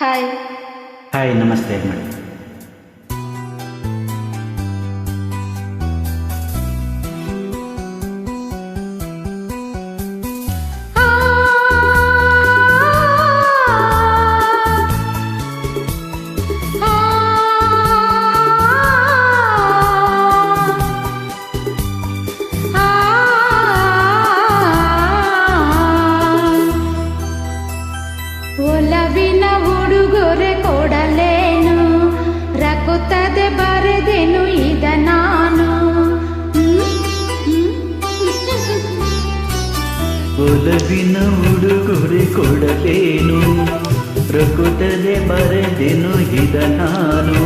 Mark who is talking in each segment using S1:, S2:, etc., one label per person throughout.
S1: Hi
S2: hi నమస్తే madam
S1: la vida. ಉಡುಗೊರೆ ಕೊಡಲೇನು ರಕುತ್ತದೆ ಬರೆದೆನು ಇದ ನಾನು
S2: ಒಲವಿನ ಉಡುಗೊರೆ ಕೊಡಲೇನು ಪ್ರಕೃತದೆ ಬರೆದೆನು ಇದ ನಾನು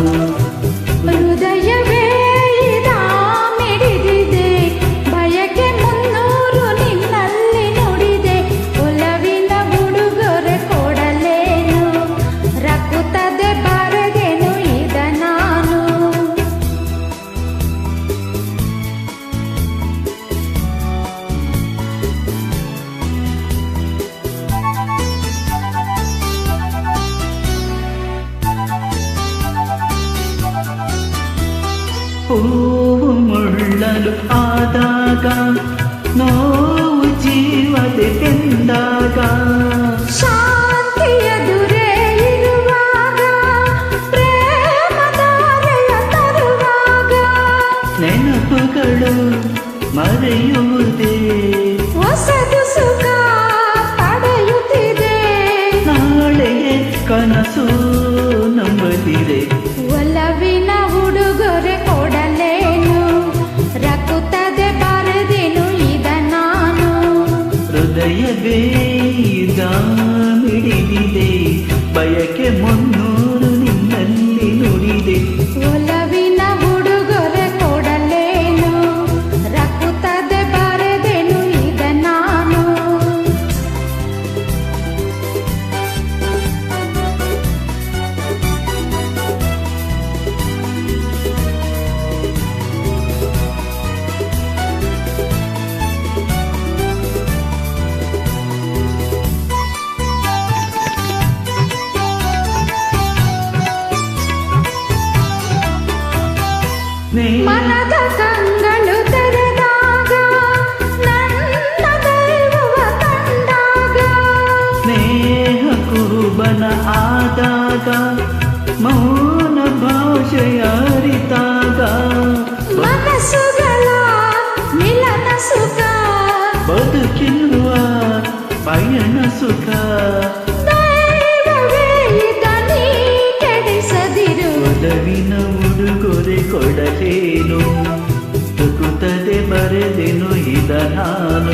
S2: ಹೂವು ಮುಳ್ಳಲು ಆದಾಗ ನೋವು ಜೀವದೆ ಬೆಂದಾಗ
S1: ಶಾಂತಿಯ ದುರೆ ಇರುವಾಗ ಪ್ರೇಮದಾರೆಯ ತರುವಾಗ
S2: ನೆನಪುಗಳು ಮರೆಯುವುದೇ
S1: ಹೊಸದು ಸುಖ
S2: ಬಯಕೆ ಮುನ್ನೂರು ನೇ
S1: ಮನದ ಕಂಗಳು ತೆರೆದಾಗ ನನ್ನ ದೈವವ ಕಂಡಾಗ
S2: ಸ್ನೇಹ ಕುರುಬನ ಆದಾಗ ಮೌನ ಭಾಷೆಯ ಅರಿತಾಗ
S1: ಮನಸ್ಸುಗಳ ಮಿಲನ ಸುಖ
S2: ಬದುಕಿರುವ ಪಯಣ ಸುಖ ಒಡವಿನ ಉಡುಗೊರೆ ಕೊಡಲೇನು ತುಕುತ್ತದೆ ಬರೆದೆನು ಇದ ನಾನು